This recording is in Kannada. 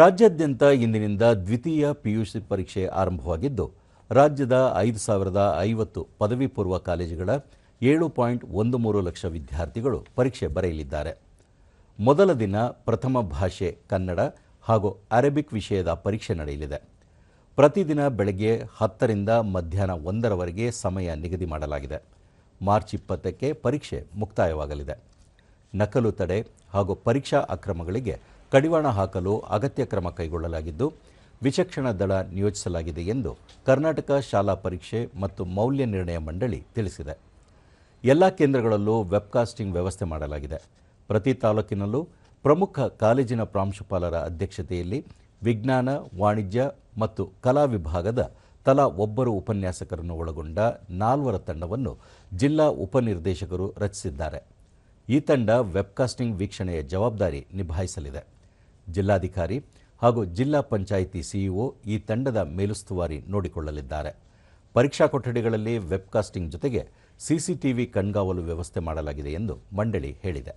ರಾಜ್ಯಾದ್ಯಂತ ಇಂದಿನಿಂದ ದ್ವಿತೀಯ ಪಿಯುಸಿ ಪರೀಕ್ಷೆ ಆರಂಭವಾಗಿದ್ದು, ರಾಜ್ಯದ ಐದು ಸಾವಿರದ ಐವತ್ತು ಪದವಿ ಪೂರ್ವ ಕಾಲೇಜುಗಳ ಏಳು ಪಾಯಿಂಟ್ ಒಂದು ಮೂರು ಲಕ್ಷ ವಿದ್ಯಾರ್ಥಿಗಳು ಪರೀಕ್ಷೆ ಬರೆಯಲಿದ್ದಾರೆ. ಮೊದಲ ದಿನ ಪ್ರಥಮ ಭಾಷೆ, ಕನ್ನಡ ಹಾಗೂ ಅರೇಬಿಕ್ ವಿಷಯದ ಪರೀಕ್ಷೆ ನಡೆಯಲಿದೆ. ಪ್ರತಿದಿನ ಬೆಳಗ್ಗೆ ಹತ್ತರಿಂದ ಮಧ್ಯಾಹ್ನ ಒಂದರವರೆಗೆ ಸಮಯ ನಿಗದಿ ಮಾಡಲಾಗಿದೆ. ಮಾರ್ಚ್ ಇಪ್ಪತ್ತಕ್ಕೆ ಪರೀಕ್ಷೆ ಮುಕ್ತಾಯವಾಗಲಿದೆ. ನಕಲು ತಡೆ ಹಾಗೂ ಪರೀಕ್ಷಾ ಅಕ್ರಮಗಳಿಗೆ ಕಡಿವಾಣ ಹಾಕಲು ಅಗತ್ಯ ಕ್ರಮ ಕೈಗೊಳ್ಳಲಾಗಿದ್ದು, ವಿಚಕ್ಷಣ ದಳ ನಿಯೋಜಿಸಲಾಗಿದೆ ಎಂದು ಕರ್ನಾಟಕ ಶಾಲಾ ಪರೀಕ್ಷೆ ಮತ್ತು ಮೌಲ್ಯ ನಿರ್ಣಯ ಮಂಡಳಿ ತಿಳಿಸಿದೆ. ಎಲ್ಲ ಕೇಂದ್ರಗಳಲ್ಲೂ ವೆಬ್ಕಾಸ್ಟಿಂಗ್ ವ್ಯವಸ್ಥೆ ಮಾಡಲಾಗಿದೆ. ಪ್ರತಿ ತಾಲೂಕಿನಲ್ಲೂ ಪ್ರಮುಖ ಕಾಲೇಜಿನ ಪ್ರಾಂಶುಪಾಲರ ಅಧ್ಯಕ್ಷತೆಯಲ್ಲಿ ವಿಜ್ಞಾನ, ವಾಣಿಜ್ಯ ಮತ್ತು ಕಲಾ ವಿಭಾಗದ ತಲಾ ಒಬ್ಬರು ಉಪನ್ಯಾಸಕರನ್ನು ಒಳಗೊಂಡ ನಾಲ್ವರ ತಂಡವನ್ನು ಜಿಲ್ಲಾ ಉಪನಿರ್ದೇಶಕರು ರಚಿಸಿದ್ದಾರೆ. ಈ ತಂಡ ವೆಬ್ಕಾಸ್ಟಿಂಗ್ ವೀಕ್ಷಣೆಯ ಜವಾಬ್ದಾರಿ ನಿಭಾಯಿಸಲಿದೆ. ಜಿಲ್ಲಾಧಿಕಾರಿ ಹಾಗೂ ಜಿಲ್ಲಾ ಪಂಚಾಯಿತಿ ಸಿಇಒ ಈ ತಂಡದ ಮೇಲುಸ್ತುವಾರಿ ನೋಡಿಕೊಳ್ಳಲಿದ್ದಾರೆ. ಪರೀಕ್ಷಾ ಕೊಠಡಿಗಳಲ್ಲಿ ವೆಬ್ಕಾಸ್ಟಿಂಗ್ ಜೊತೆಗೆ ಸಿಸಿಟಿವಿ ಕಣ್ಗಾವಲು ವ್ಯವಸ್ಥೆ ಮಾಡಲಾಗಿದೆ ಎಂದು ಮಂಡಳಿ ಹೇಳಿದೆ.